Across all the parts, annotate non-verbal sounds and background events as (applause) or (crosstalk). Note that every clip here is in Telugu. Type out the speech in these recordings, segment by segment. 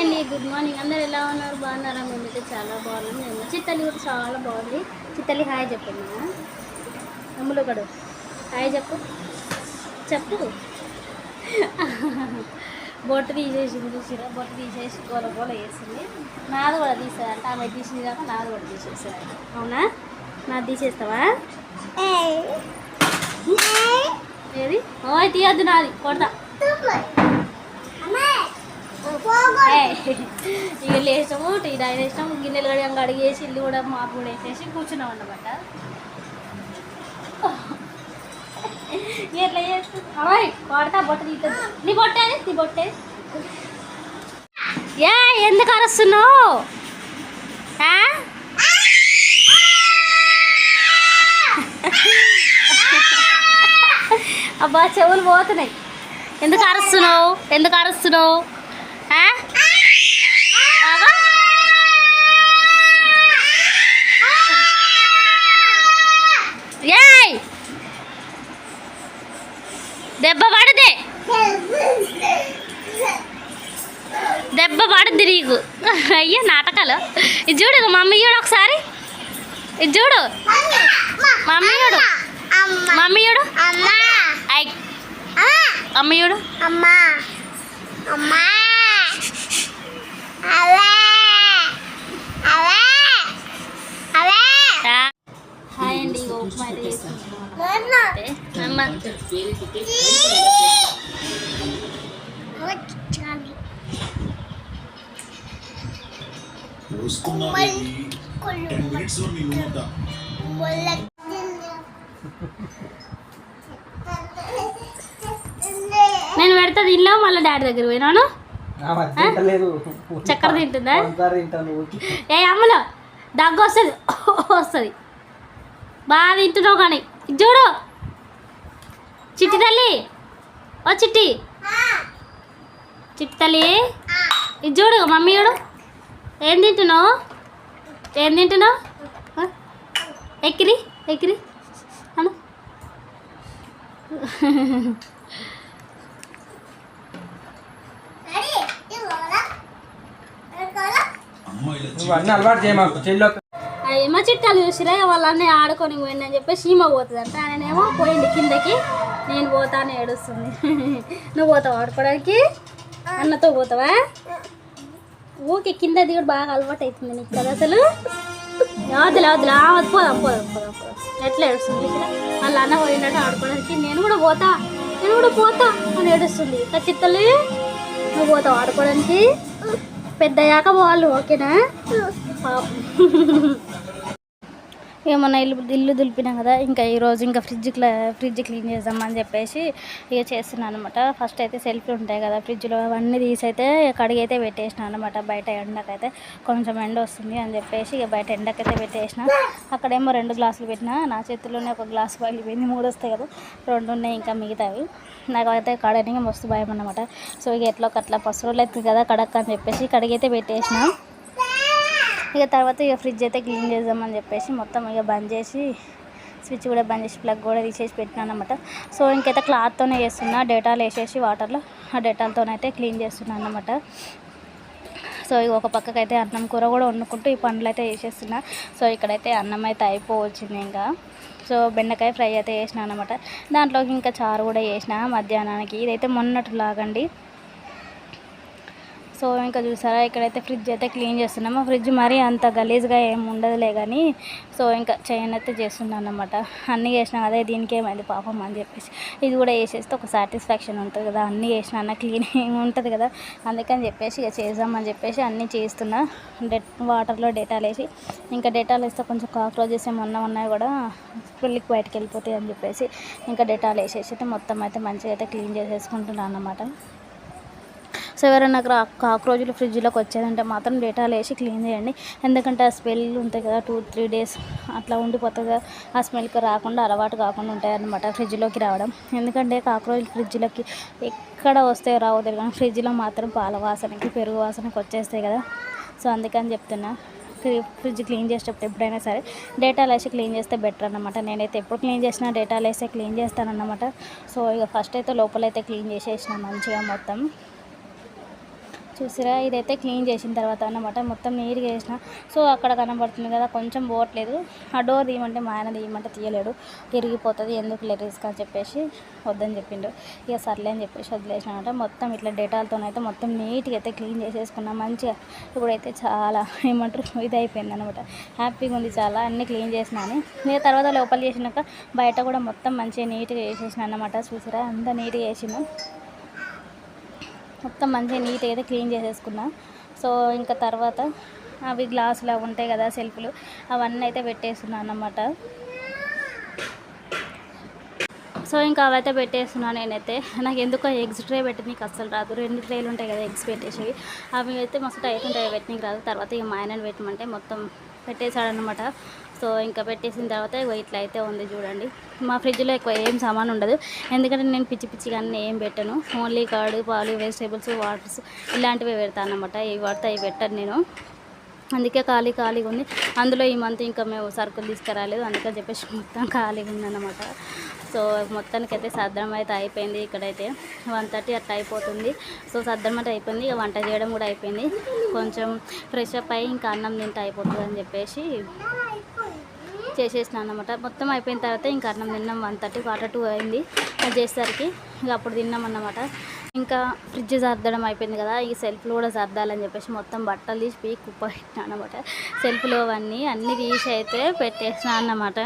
అండి గుడ్ మార్నింగ్. అందరు ఎలా ఉన్నారు? బాగున్నారా? మేమైతే చాలా బాగున్నాం. మేము చిత్తల్లి కూడా చాలా బాగుంది. చిత్తల్లి హాయ్ చెప్పండి అమ్ములు ఒకడు. హాయ్ చెప్పు. చెప్పు. బొట్టు తీసేసింది చూసిరా? బొట్టు తీసేసి గోల గోల వేసింది. నాది కూడా తీసేదంట ఆమె తీసింది కాక నాది కూడా తీసేసారు అవునా? నాది తీసేస్తావా? ఏది? ఓయ్ తీయద్దు నాది. కొడతా. ఇక లేచాము టీ డైన్ వేసినాము గిన్నెలు కడిగాం కడిగేసి ఇల్లు కూడా మాపు కూడా వేసేసి కూర్చున్నాం అన్నమాట. ఎట్లా చేస్తుంది కొడతా బొట్ట తీస్తుంది నీ బొట్టేది నీ బొట్టేది ఏ ఎందుకు అరుస్తున్నావు? అబ్బా చెవులు పోతున్నాయి. ఎందుకు అరుస్తున్నావు? ఎందుకు అరుస్తున్నావు? దెబ్బ పడదే. దెబ్బ పడుద్ది నీకు. అయ్యో నాటకాలు. ఇది చూడు మమ్మీ చూడు ఒకసారి. ఇది చూడు. మమ్మీ చూడు. మమ్మీ చూడు. ఐ. మమ్మీ చూడు. అమ్మా. అమ్మా. మీ నేను పెడతా ఇల్లు మళ్ళీ డాడీ దగ్గర పోయినాను. చక్కెర తింటుందా? ఏ అమ్మలో దగ్గు వస్తుంది. (laughs) వస్తుంది. బాగా తింటున్నావు కానీ. చూడు. చిట్టి తల్లి. ఓ చిట్టి. చిట్టి తల్లి. ఇది చూడు మమ్మీ చూడు. ఏం తింటున్నావు? ఏం తింటున్నావు? ఎక్కిరి ఎక్కిరి. అను (laughs) అమ్మాయిల నువ్వు అన్నీ అలవాటు చెల్లి ఏమో చిట్టాలు చూసిరా వాళ్ళన్నీ ఆడుకొని పోయిందని చెప్పి సీమ అంటే ఆయనేమో పోయింది కిందకి. నేను పోతాను ఏడుస్తుంది. (laughs) నువ్వు పోతావు ఆడుకోవడానికి అన్నతో పోతావా? ఊకే కింద దిగుడు బాగా అలవాటు అవుతుంది నీకు కదా అసలు? వద్దులే వద్దులే. వద్దు, పోదాం పోదాం పోదాం పోదాం. ఎట్లా ఏడుస్తుంది వాళ్ళ అన్న పోయినట్టు ఆడుకోవడానికి నేను కూడా పోతా నేను కూడా పోతా అని ఏడుస్తుంది. చిత్తలు నువ్వు పోతావు ఆడుకోవడానికి పెద్దయ్యాక పోవాలి ఓకేనా? (laughs) ఏమన్నా ఇల్లు ఇల్లు దులిపినాం కదా ఇంకా ఈరోజు ఇంకా ఫ్రిడ్జ్ క్లా ఫ్రిడ్జ్ క్లీన్ చేద్దామని చెప్పేసి ఇక చేస్తున్నాను అనమాట ఫస్ట్ అయితే సెల్ఫ్లు ఉంటాయి కదా ఫ్రిడ్జ్లో అవన్నీ తీసైతే కడిగైతే కడిగి అయితే పెట్టేసిన అనమాట బయట ఎండకైతే కొంచెం ఎండ వస్తుంది అని చెప్పేసి ఇక బయట ఎండకైతే పెట్టేసిన. అక్కడేమో రెండు గ్లాసులు పెట్టిన. నా చేతిలోనే ఒక గ్లాస్ పగిలిపోయింది మూడు వస్తాయి కదా రెండు ఉన్నాయి ఇంకా మిగతావి. నాకైతే కడగడానికి మస్తు భయం అనమాట సో ఇక ఎట్లా ఒక అట్లా పసు రోజులు అవుతుంది కదా కడక్క అని చెప్పేసి కడిగైతే పెట్టేసిన. ఇక తర్వాత ఇక ఫ్రిడ్జ్ అయితే క్లీన్ చేద్దామని చెప్పేసి మొత్తం ఇక బంద్ చేసి స్విచ్ కూడా బంద్ చేసి ప్లగ్ కూడా తీసేసి పెట్టినాను అనమాట సో ఇంకైతే క్లాత్తోనే చేస్తున్నా డేటాలు వేసేసి వాటర్లో ఆ డేటాలతోనైతే క్లీన్ చేస్తున్నాను అనమాట సో ఇక ఒక పక్కకైతే అన్నం కూర కూడా వండుకుంటూ ఈ పండ్లు అయితే వేసేస్తున్నా. సో ఇక్కడైతే అన్నం అయితే అయిపోవచ్చింది ఇంకా. సో బెండకాయ ఫ్రై అయితే వేసిన అనమాట దాంట్లోకి ఇంకా చారు కూడా వేసిన మధ్యాహ్నానికి. ఇదైతే మొన్నటి లాగండి సో ఇంకా చూసారా ఇక్కడైతే ఫ్రిడ్జ్ అయితే క్లీన్ చేస్తున్నాము. ఫ్రిడ్జ్ మరీ అంత గలీజ్గా ఏమి ఉండదులే కానీ సో ఇంకా చైన్ అయితే చేస్తున్నాను అనమాట అన్నీ చేసినా అదే దీనికి ఏమైంది పాపం అని చెప్పేసి. ఇది కూడా వేసేస్తే ఒక సాటిస్ఫాక్షన్ ఉంటుంది కదా అన్నీ చేసినా అన్న క్లీన్ ఉంటుంది కదా. అందుకని చెప్పేసి ఇక చేద్దామని చెప్పేసి అన్నీ చేస్తున్నా. డెట్ వాటర్లో డేటాలు వేసి ఇంకా డేటాలు వేస్తే కొంచెం కాక్రోచెస్ ఏమన్నా ఉన్నాయి కూడా పెళ్ళికి బయటకు వెళ్ళిపోతాయి అని చెప్పేసి ఇంకా డేటాలు వేసేసి అయితే మొత్తం అయితే మంచిగా అయితే క్లీన్ చేసేసుకుంటున్నాను అన్నమాట. సో ఎవరైనా క్రా కాక్రోజులు ఫ్రిడ్జ్లోకి వచ్చేదంటే మాత్రం డేటాలు వేసి క్లీన్ చేయండి. ఎందుకంటే ఆ స్మెల్ ఉంటాయి కదా టూ త్రీ డేస్ అట్లా ఉండిపోతుంది ఆ స్మెల్కి రాకుండా అలవాటు కాకుండా ఉంటాయి ఫ్రిడ్జ్లోకి రావడం. ఎందుకంటే కాక్రోజులు ఫ్రిడ్జ్లోకి ఎక్కడ వస్తే రావో తెలియదు కానీ ఫ్రిడ్జ్లో మాత్రం పాల వాసనకి పెరుగు వాసనకి వచ్చేస్తాయి కదా. సో అందుకని చెప్తున్నా ఫ్రిడ్జ్ క్లీన్ చేసేటప్పుడు ఎప్పుడైనా సరే డేటాలు వేసి క్లీన్ చేస్తే బెటర్ అన్నమాట. నేనైతే ఎప్పుడు క్లీన్ చేసినా డేటాలు వేసే క్లీన్ చేస్తానన్నమాట. సో ఇక ఫస్ట్ అయితే లోపలైతే క్లీన్ చేసేసిన మంచిగా మొత్తం. చూసిరా? ఇదైతే క్లీన్ చేసిన తర్వాత అన్నమాట. మొత్తం నీట్గా వేసిన. సో అక్కడ కనబడుతుంది కదా కొంచెం పోవట్లేదు. ఆ డోర్ తీయమంటే మా ఆయన తీయమంటే తీయలేడు. ఇరిగిపోతుంది. ఎందుకు లేదు రిస్క్ అని చెప్పేసి వద్దని చెప్పిండు. ఇక సర్లే అని చెప్పేసి వదిలేసినమాట మొత్తం ఇట్లా డెటాల్తోనైతే మొత్తం నీట్గా అయితే క్లీన్ చేసేసుకున్నా. మంచిగా ఇప్పుడైతే చాలా (laughs) ఏమంటారు ఇది అయిపోయింది అనమాట హ్యాపీగా ఉంది చాలా. అన్నీ క్లీన్ చేసినాను ఇక తర్వాత లోపల చేసినాక బయట కూడా మొత్తం మంచిగా నీట్గా వేసేసిన అన్నమాట. చూసిరా? అంతా నీట్గా వేసినాం మొత్తం మంచిగా నీట్గా అయితే క్లీన్ చేసేసుకున్నా. సో ఇంకా తర్వాత అవి గ్లాసులు అవి ఉంటాయి కదా సెల్ఫ్లు అవన్నీ అయితే పెట్టేస్తున్నాను అన్నమాట. సో ఇంకా అవైతే పెట్టేస్తున్నాను నేనైతే. నాకు ఎందుకో ఎగ్స్ ట్రే పెట్టి అస్సలు రాదు. రెండు ట్రేలు ఉంటాయి కదా ఎగ్స్ పెట్టేసేవి. అవి అయితే మస్తు టైట్ ఉంటాయి పెట్టనీకి రాదు. తర్వాత ఇక మా ఆయనని పెట్టమంటే మొత్తం పెట్టేశాడనమాట సో ఇంకా పెట్టేసిన తర్వాత ఇట్లా అయితే ఉంది చూడండి. మా ఫ్రిడ్జ్లో ఎక్కువ ఏం సామాన్ ఉండదు. ఎందుకంటే నేను పిచ్చి పిచ్చిగా అన్నీ ఏం పెట్టను. ఓన్లీ కర్డ్ పాలు వెజిటేబుల్స్ వాటర్స్ ఇలాంటివి పెడతాను అనమాట ఇవి పడితే అవి పెట్టను నేను. అందుకే ఖాళీ ఖాళీగా ఉంది. అందులో ఈ మంత్ ఇంకా మేము సరుకులు తీసుకురాలేదు. అందుకని చెప్పేసి మొత్తం ఖాళీగా ఉందన్నమాట సో మొత్తానికి అయితే సర్దడం అయితే అయిపోయింది ఇక్కడైతే. వన్ థర్టీ అట్లా అయిపోతుంది. సో సర్దడం అయితే అయిపోయింది. ఇక వంట చేయడం కూడా అయిపోయింది. కొంచెం ఫ్రెష్ అప్ అయ్యి ఇంకా అన్నం తింటే అయిపోతుంది అని చెప్పేసి చేసేసిన అనమాట మొత్తం అయిపోయిన తర్వాత ఇంకా అన్నం తిన్నాం. వన్ థర్టీ క్వార్టర్ టూ అయింది అది చేసేసరికి. ఇంకా అప్పుడు తిన్నాం అన్నమాట. ఇంకా ఫ్రిడ్జ్ సర్దడం అయిపోయింది కదా ఈ సెల్ఫ్లు కూడా సర్దాలని చెప్పేసి మొత్తం బట్టలు తీసి పీకి కుప్ప పెట్టినా అనమాట సెల్ఫ్లో అవన్నీ అన్నీ తీసి అయితే పెట్టేసినా అన్నమాట.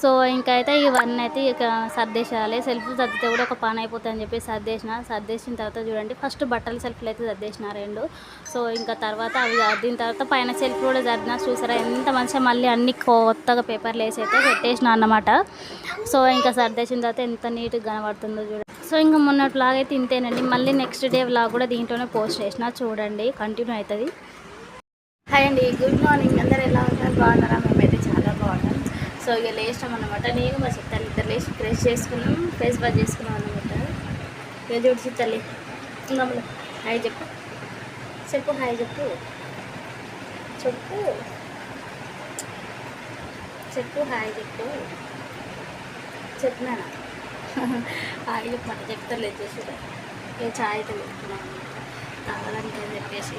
సో ఇంకైతే అయితే ఇవన్నీ అయితే ఇక సర్దేసేయాలి సెల్ఫ్ సర్దితే కూడా ఒక పని అయిపోతుంది అని చెప్పి సర్దేసిన. సర్దేసిన తర్వాత చూడండి ఫస్ట్ బట్టల సెల్ఫ్లు అయితే సర్దేసిన రెండు. సో ఇంకా తర్వాత అవి సర్దిన తర్వాత పైన సెల్ఫ్ కూడా సర్దిన. చూసారా ఎంత మంచిగా మళ్ళీ అన్ని కొత్తగా పేపర్లు వేసి అయితే పెట్టేసిన అన్నమాట. సో ఇంకా సర్దేసిన తర్వాత ఎంత నీట్గా కనబడుతుందో చూడండి. సో ఇంకా మొన్నటి లాగా అయితే ఇంతేనండి. మళ్ళీ నెక్స్ట్ డే వ్లాగ్ కూడా దీంట్లోనే పోస్ట్ చేసిన. చూడండి కంటిన్యూ అవుతుంది. హాయ్ అండి గుడ్ మార్నింగ్. అందరు ఎలా ఉంటారు బాగున్నారా? మేమైతే సో ఇక లేచినాం అనమాట నేను మా చిత్తాన్ని ఇద్దరు లేచి ఫ్రెష్ చేసుకున్నాం. ఫేస్ వాష్ చేసుకున్నాం అనమాట ఇక చూడు చిత్తాలి ఇంకా హాయ్ చెప్పు. చెప్పు హాయ్ చెప్పు. చెప్పు. చెప్పు హాయ్ చెప్పు. చెప్పినా (laughs) హాయ్ చెప్పమాట చెప్తారు చేసి ఇక ఛాయ్ అయితే పెట్టుకున్నాం అనమాట తాగడానికి అని చెప్పేసి.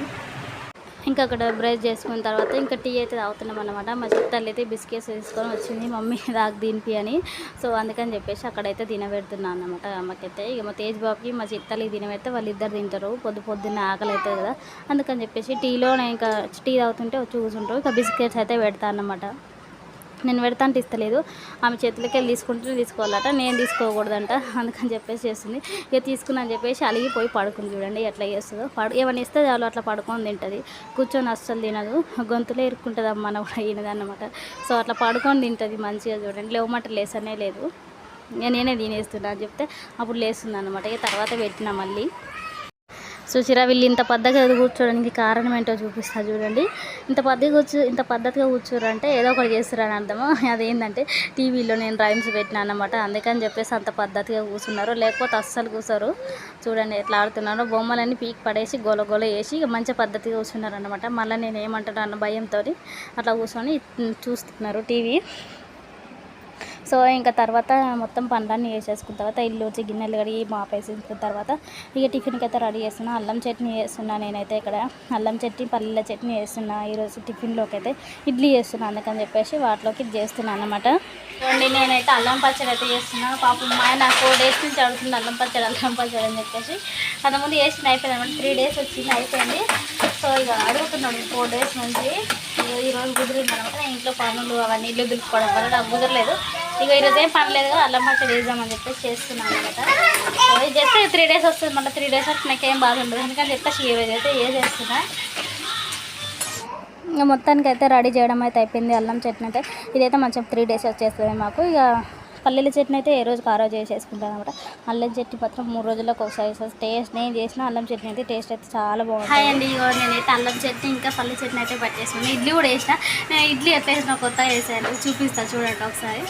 ఇంకా అక్కడ బ్రష్ చేసుకున్న తర్వాత ఇంకా టీ అయితే తాగుతున్నాం అనమాట మా చిత్తాలు అయితే బిస్కెట్స్ తీసుకొని వచ్చింది మమ్మీ దాకా తినిపి అని. సో అందుకని చెప్పేసి అక్కడైతే తినబెడుతున్నాను అనమాట అమ్మకైతే. ఇక మా తేజ్ బాబుకి మా చిత్తాలకి తినబెడితే వాళ్ళు ఇద్దరు తింటారు. పొద్దు పొద్దున్న ఆకలి అవుతుంది కదా. అందుకని చెప్పేసి టీలో నేను ఇంకా టీ తాగుతుంటే వచ్చి కూర్చుంటారు. ఇంకా బిస్కెట్స్ అయితే పెడతాను అన్నమాట. నేను పెడతా అంటే ఇస్తలేదు. ఆమె చేతులకి వెళ్ళి తీసుకుంటే తీసుకోవాలట. నేను తీసుకోకూడదంట. అందుకని చెప్పేసి చేస్తుంది. ఇక తీసుకున్నాను చెప్పేసి అలిగిపోయి పడుకుంది చూడండి ఎట్లా చేస్తుందో. పడు ఏమైనా ఇస్తే చాలు అట్లా పడుకొని తింటుంది. కూర్చొని అస్సలు తినదు. గొంతులో ఇరుక్కుంటుంది అమ్మ కూడా ఈయనదన్నమాట సో అట్లా పడుకొని తింటుంది మంచిగా చూడండి. లేవమాట లేసనే లేదు. ఇక నేనే తినేస్తున్నా అని చెప్తే అప్పుడు లేస్తుంది అనమాట ఇక తర్వాత పెట్టినా మళ్ళీ. సుచిరా వీళ్ళు ఇంత పద్ధతిగా కూర్చోడానికి కారణం ఏంటో చూపిస్తా చూడండి. ఇంత పద్ధతి కూర్చో ఇంత పద్ధతిగా కూర్చోరంటే ఏదో ఒకటి చేస్తారని అర్థము. అదేంటంటే టీవీలో నేను రైమ్స్ పెట్టినా అన్నమాట. అందుకని చెప్పేసి అంత పద్ధతిగా కూర్చున్నారు. లేకపోతే అస్సలు కూర్చోరు. చూడండి ఎట్లా ఆడుతున్నారో. బొమ్మలన్నీ పీక్ పడేసి గోల గోల వేసి మంచి పద్ధతిగా కూర్చున్నారు అనమాట మళ్ళీ నేను ఏమంటాను అన్న భయంతో అట్లా కూర్చొని చూస్తున్నారు టీవీ. సో ఇంకా తర్వాత మొత్తం పనులన్నీ వేసేసుకున్న తర్వాత ఇల్లు వచ్చి గిన్నెలు కడిగి మాపేసిన తర్వాత ఇక టిఫిన్కి అయితే రెడీ చేస్తున్నా. అల్లం చట్నీ చేస్తున్నా నేనైతే ఇక్కడ. అల్లం చట్నీ పల్లీల చట్నీ చేస్తున్నా. ఈరోజు టిఫిన్లోకి అయితే ఇడ్లీ చేస్తున్నా అందుకని చెప్పేసి వాటిలోకి ఇది చేస్తున్నాను అనమాట చూడండి నేనైతే అల్లం పచ్చడి అయితే చేస్తున్నా. పాపం మా ఆయన ఫోర్ డేస్ నుంచి అడుగుతుంది అల్లం పచ్చడి అల్లం పచ్చడి అని చెప్పేసి. అంతకుముందు చేసిన అయిపోయింది అనమాట త్రీ డేస్ వచ్చింది అయిపోయింది. సో ఇక అడుగుతున్నాడు ఫోర్ డేస్ నుంచి. ఈరోజు కుదిరింది అనమాట ఇంట్లో పనులు అవన్నీ ఇల్లు దులుపుకోవడం వల్ల నాకు కుదరలేదు. ఇక ఈరోజు ఏం పని లేదు కదా అల్లం పచ్చడి చేద్దామని చెప్పేసి చేస్తున్నాను అనమాట జస్ట్ ఇది చేస్తే త్రీ డేస్ వస్తుంది మళ్ళీ త్రీ డేస్ వరకు నాకేం బాధ ఉండదు. ఎందుకంటే చెప్పేసి ఈరోజు అయితే ఏ చేస్తున్నా. ఇక మొత్తానికి అయితే రెడీ చేయడం అయితే అయిపోయింది అల్లం చట్నీ అయితే. ఇదైతే మంచిగా త్రీ డేస్ వచ్చేస్తుంది మాకు. ఇక పల్లీల చట్నీ అయితే ఏ రోజు కారో రోజు చేసేసుకుంటాను అనమాట అల్లం చట్నీ పత్రం మూడు రోజులకు ఒకసారి టేస్ట్ నేను చేసిన అల్లం చట్నీ అయితే టేస్ట్ అయితే చాలా బాగుంది హాయ్ అండి ఇగో నేనైతే అల్లం చట్నీ ఇంకా పల్లి చట్నీ అయితే పట్టేసాను ఇడ్లీ కూడా వేసిన నేను ఇడ్లీ ఎట్లా వేసిన కొత్తగా వేసాను చూపిస్తాను చూడండి ఒకసారి.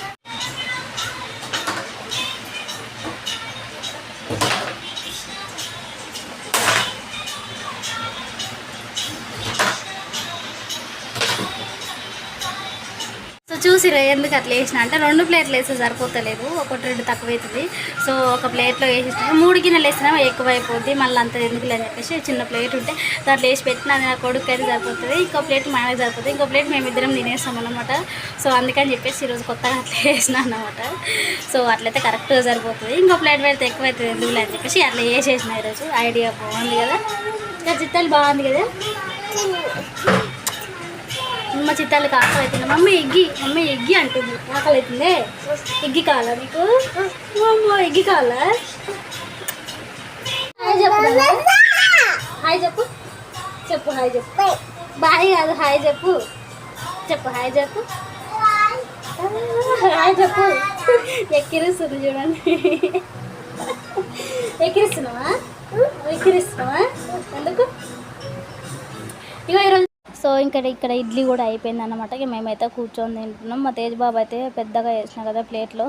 చూసిరా ఎందుకు అట్లా వేసిన అంటే రెండు ప్లేట్లు వేస్తే సరిపోతలేదు ఒకటి రెండు తక్కువ అవుతుంది సో ఒక ప్లేట్లో వేసేసిన మూడు గిన్నెలు వేసినా ఎక్కువ అయిపోద్ది మళ్ళీ అంత ఎందుకు అని చెప్పేసి చిన్న ప్లేట్ ఉంటే దాంట్లో వేసి పెట్టిన నా కొడుకు అయితే సరిపోతుంది ఇంకో ప్లేట్ మా సరిపోతుంది ఇంకో ప్లేట్ మేమిద్దరం తినేస్తాం అనమాట సో అందుకని చెప్పేసి ఈరోజు కొత్తగా అట్లా (laughs) వేసిన అనమాట సో అట్లయితే కరెక్ట్గా సరిపోతుంది. ఇంకో ప్లేట్ పెడితే ఎక్కువ అవుతుంది ఎందుకు అని చెప్పేసి అట్లా వేసేసిన ఈరోజు. ఐడియా బాగుంది కదా? ఇంకా చిత్తాలు బాగుంది కదా? మా చిత్తాలకి ఆకలి అవుతుంది మమ్మీ ఎగ్గి మమ్మీ ఎగ్గి అంటుంది. ఆకలి అవుతుంది ఎగ్గి కావాలా నీకు అమ్మో ఎగ్గి కావాలా? హాయ్ చెప్పు హాయ్ చెప్పు. చెప్పు హాయ్ చెప్పు. బాయ్ కాదు హాయ్ చెప్పు. చెప్పు హాయ్ చెప్పు. హాయ్ చెప్పు. ఎక్కిరిస్తుంది చూడండి. ఎక్కిరిస్తున్నావా? ఎక్కిరిస్తున్నావా? ఎందుకు? ఇగో ఈరోజు సో ఇంకా ఇక్కడ ఇడ్లీ కూడా అయిపోయింది అనమాట ఇక మేమైతే కూర్చొని తింటున్నాం. మా తేజ్ బాబు అయితే పెద్దగా వేసిన కదా ప్లేట్లో.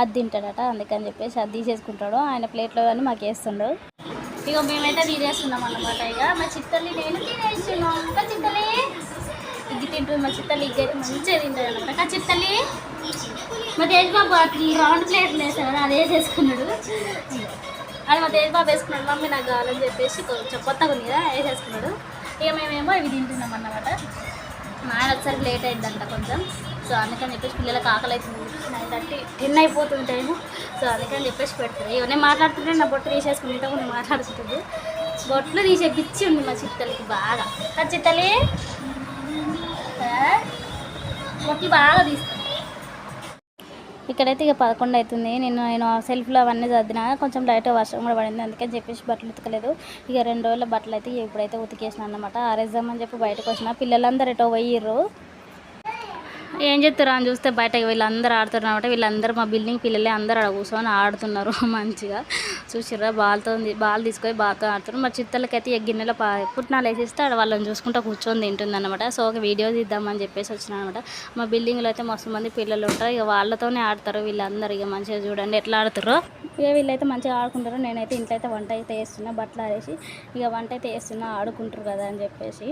అది తింటాడట అందుకని చెప్పేసి అది తీసేసుకుంటాడు. ఆయన ప్లేట్లో కానీ మాకు వేస్తుండడు ఇక మేమైతే తీసేస్తున్నాం అన్నమాట ఇక మా చిత్తల్లి నేను తినేస్తున్నాం. ఇంకా చిత్తల్లి. ఇగ్గి తింటుంది మా చిత్తల్లి. ఇగ్గి అయితే మంచిగా తింటుంది అనమాట ఇంకా చిత్తల్లి. మా తేజ్ బాబు రౌండ్ ప్లేట్లు వేసాడు కదా అది వేసేసుకున్నాడు. అది మా తేజ్ బాబు వేసుకున్నాడు. మమ్మీ నాకు కావాలని చెప్పేసి కొంచెం కొత్తగా ఉంది కదా వేసేసుకున్నాడు. ఇక మేమేమో ఇవి తింటున్నాం అన్నమాట. మా ఆయన ఒకసారి లేట్ అయిందంట కొంచెం. సో అందుకని చెప్పేసి పిల్లలకు ఆకలి అవుతుంది నైన్ థర్టీ టెన్ అయిపోతుంది టైము సో అందుకని చెప్పేసి పెడతారు ఇవన్నీ మాట్లాడుతుంటే నా బొట్టు తీసేసుకుంటే కొన్ని మాట్లాడుతుంది బొట్లు తీసే పిచ్చి ఉంది మా చిత్తలకి బాగా. ఆ చిత్తలి. బొట్లు బాగా తీస్తాను ఇక్కడైతే ఇక పదకొండు అవుతుంది. నేను నేను సెల్ఫ్లో అవన్నీ చదివినా కొంచెం లైట్ వర్షం కూడా పడింది. అందుకని చెప్పేసి బట్టలు ఉతకలేదు. ఇక రెండు రోజుల బట్టలు అయితే ఇప్పుడైతే ఉతికేసిన అనమాట ఆరేద్దామని చెప్పి బయటకు వచ్చిన. పిల్లలందరూ ఎటో పోయిర్రు. ఏం చెప్తారు అని చూస్తే బయటకు వీళ్ళందరూ ఆడుతున్నారు అనమాట వీళ్ళందరూ మా బిల్డింగ్ పిల్లలే అందరూ ఆడ కూర్చొని ఆడుతున్నారు (laughs) మంచిగా. చూసిర్రా బాల్తో బాల్ తీసుకొని బాల్తో ఆడుతున్నారు. మా చిత్తలకైతే ఈ గిన్నెలో పా పుట్నాలు వేసిస్తే ఆడ వాళ్ళని చూసుకుంటూ కూర్చొని తింటుంది అనమాట సో ఒక వీడియో తీద్దామని చెప్పేసి వచ్చిన అనమాట మా బిల్డింగ్లో అయితే మస్తు మంది పిల్లలు ఉంటారు. ఇక వాళ్ళతోనే ఆడతారు వీళ్ళందరూ. ఇక మంచిగా చూడండి ఎట్లా ఆడుతారో. ఇక వీళ్ళైతే మంచిగా ఆడుకుంటారు. నేనైతే ఇంట్లో అయితే వంట అయితే వేస్తున్నా బట్టలు ఆడేసి ఇక వంట అయితే వేస్తున్నా ఆడుకుంటారు కదా అని చెప్పేసి.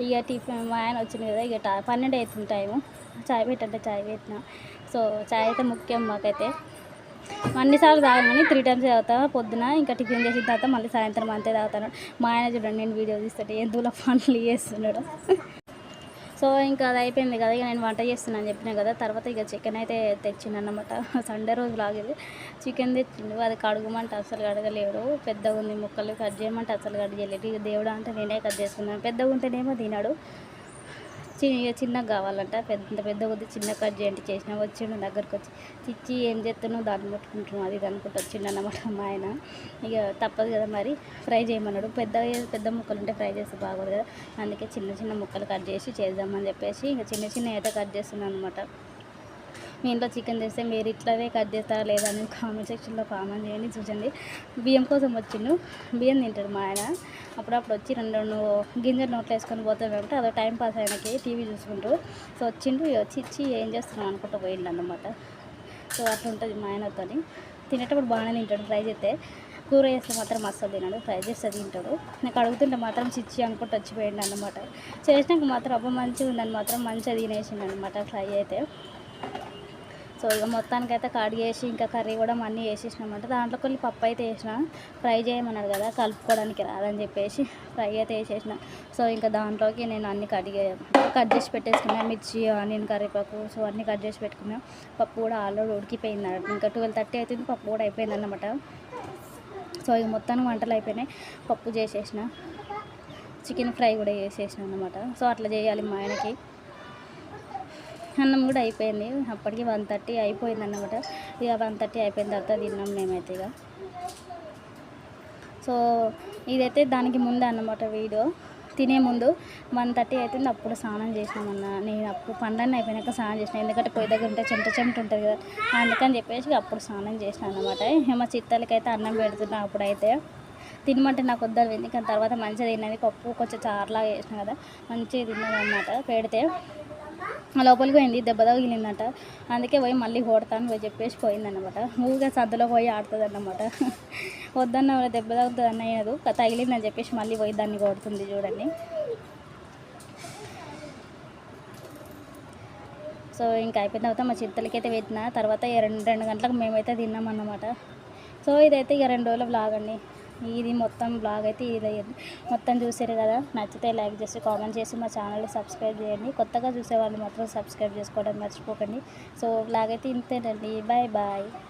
ఇక టిఫిన్ మా ఆయన వచ్చింది కదా ఇక టా- పన్నెండు అవుతుంది టైము. చాయ్ పెట్టంటే చాయ్ పెట్టిన. సో చాయ్ అయితే ముఖ్యం మాకైతే. అన్నిసార్లు తాగమని త్రీ టైమ్స్ తాగుతా పొద్దున ఇంకా టిఫిన్ చేసిన తర్వాత మళ్ళీ సాయంత్రం అంతే తాగుతాను. మా ఆయన చూడండి నేను వీడియో తీస్తుంటే ఎందులో పనులు చేస్తున్నాడు. సో ఇంకా అది అయిపోయింది కదా ఇక నేను వంట చేస్తున్నాను చెప్పిన కదా తర్వాత ఇక చికెన్ అయితే తెచ్చిండు సండే (laughs) రోజు లాగేది. చికెన్ తెచ్చిండు అది కడుగుమంటే అసలు కడగలేడు. పెద్దగా ఉంది ముక్కలు కట్ చేయమంటే అసలు కట్ చేయలేదు. ఇక దేవుడు అంటే నేనే కట్ చేసుకున్నాను పెద్దగా ఉంటేనేమో తినాడు. చిన్నగా కావాలంట. పెద్ద పెద్ద కొద్ది చిన్న కట్ చేయండి. చేసిన వచ్చిండు దగ్గరకు వచ్చి చిచ్చి ఏం చేస్తున్నావు? దాన్ని పట్టుకుంటున్నావు అది ఇది అనుకుంటూ వచ్చిండు అన్నమాట మా ఆయన. ఇక తప్పదు కదా మరి. ఫ్రై చేయమన్నాడు. పెద్ద పెద్ద ముక్కలు ఉంటే ఫ్రై చేస్తే బాగోదు కదా. అందుకే చిన్న చిన్న ముక్కలు కట్ చేసి చేద్దామని చెప్పేసి ఇక చిన్న చిన్న అయితే కట్ చేస్తున్నాను అనమాట మీ ఇంట్లో చికెన్ చేస్తే మీరు ఇట్లానే కట్ చేస్తారా లేదా అని కామెంట్ సెక్షన్లో కామెంట్ చేయండి చూసండి బియ్యం కోసం వచ్చిండు. బియ్యం తింటాడు మా ఆయన. అప్పుడప్పుడు వచ్చి రెండు రెండు గింజలు నోట్లో వేసుకొని పోతాం కాబట్టి అదో టైం పాస్ ఆయనకి టీవీ చూసుకుంటూ సో వచ్చిండు వచ్చి ఇచ్చి ఏం చేస్తున్నాం అనుకుంటూ పోయిండు అనమాట సో అట్లా ఉంటుంది మా ఆయనతో తినేటప్పుడు బాగానే తింటాడు ఫ్రై చేస్తే. కూర చేస్తే మాత్రం అస్సలు తినడు ఫ్రై చేస్తే తింటాడు. నాకు అడుగుతుంటే మాత్రం చిచ్చి అనుకుంటూ వచ్చిపోయిండు అన్నమాట. చేసినాక మాత్రం అబ్బా మంచిగా ఉందని మాత్రం మంచిగా తినేసిండు అనమాట ఫ్రై అయితే. సో ఇక మొత్తానికి అయితే కడిగేసి ఇంకా కర్రీ కూడా అన్నీ వేసేసినామంట దాంట్లో కొన్ని పప్పు అయితే వేసిన ఫ్రై చేయమన్నారు కదా కలుపుకోవడానికి రాదని చెప్పేసి ఫ్రై అయితే వేసేసిన. సో ఇంకా దాంట్లోకి నేను అన్ని కట్ కట్ చేసి పెట్టేసుకున్నాను మిర్చి ఆనియన్ కరివేపాకు సో అన్నీ కట్ చేసి పెట్టుకున్నాను పప్పు కూడా ఆల్రెడీ ఉడికిపోయింది ఇంకా ట్వెల్వ్ థర్టీ అవుతుంది పప్పు కూడా అయిపోయింది సో ఇక మొత్తానికి వంటలు అయిపోయినాయి. పప్పు చేసేసిన చికెన్ ఫ్రై కూడా చేసేసిన అనమాట సో అట్లా చేయాలి మా ఆయనకి. అన్నం కూడా అయిపోయింది. అప్పటికి వన్ థర్టీ అయిపోయింది అన్నమాట ఇక వన్ థర్టీ అయిపోయిన తర్వాత తిన్నాం మేమైతే ఇక. సో ఇదైతే దానికి ముందే అన్నమాట వీడియో. తినే ముందు వన్ థర్టీ అవుతుంది అప్పుడు స్నానం చేసినామన్న నేను అప్పుడు పండన్న అయిపోయినాక స్నానం చేసిన. ఎందుకంటే పొయ్యి దగ్గర ఉంటే చెమట చెమట ఉంటుంది కదా. అందుకని చెప్పేసి అప్పుడు స్నానం చేసిన అనమాట మా చిత్తలకైతే అన్నం పెడుతున్నా అప్పుడైతే. తినమంటే నాకు వద్దాలి వెళ్ళి కానీ తర్వాత మంచిగా తిన్నది పప్పు కొంచెం చారులాగా చేసిన కదా. మంచిగా తిన్నది అనమాట పెడితే లోపలికి పోయింది దెబ్బ తగిలిందంట. అందుకే పోయి మళ్ళీ కొడతాను పోయి చెప్పేసి పోయిందన్నమాట. ఊరిగా సద్దులో పోయి ఆడుతుంది అన్నమాట వద్దన్న దెబ్బ తగ్గుతుంది అన్నయ్యదు తగిలిందని చెప్పేసి మళ్ళీ పోయి దాన్ని కొడుతుంది చూడండి. సో ఇంకా అయిపోయిన తర్వాత మా చిత్తలకైతే పెట్టిన తర్వాత రెండు రెండు గంటలకు మేమైతే తిన్నామన్నమాట. సో ఇదైతే ఇక రెండు రోజుల బ్లాగ్ అండి. ఇది మొత్తం బ్లాగ్ అయితే ఇది మొత్తం చూసారు కదా? నచ్చితే లైక్ చేసి కామెంట్ చేసి మా ఛానల్ని సబ్స్క్రైబ్ చేయండి. కొత్తగా చూసే వాళ్ళు మాత్రం సబ్స్క్రైబ్ చేసుకోవడం మర్చిపోకండి. సో బ్లాగ్ అయితే ఇంతేనండి. Bye bye.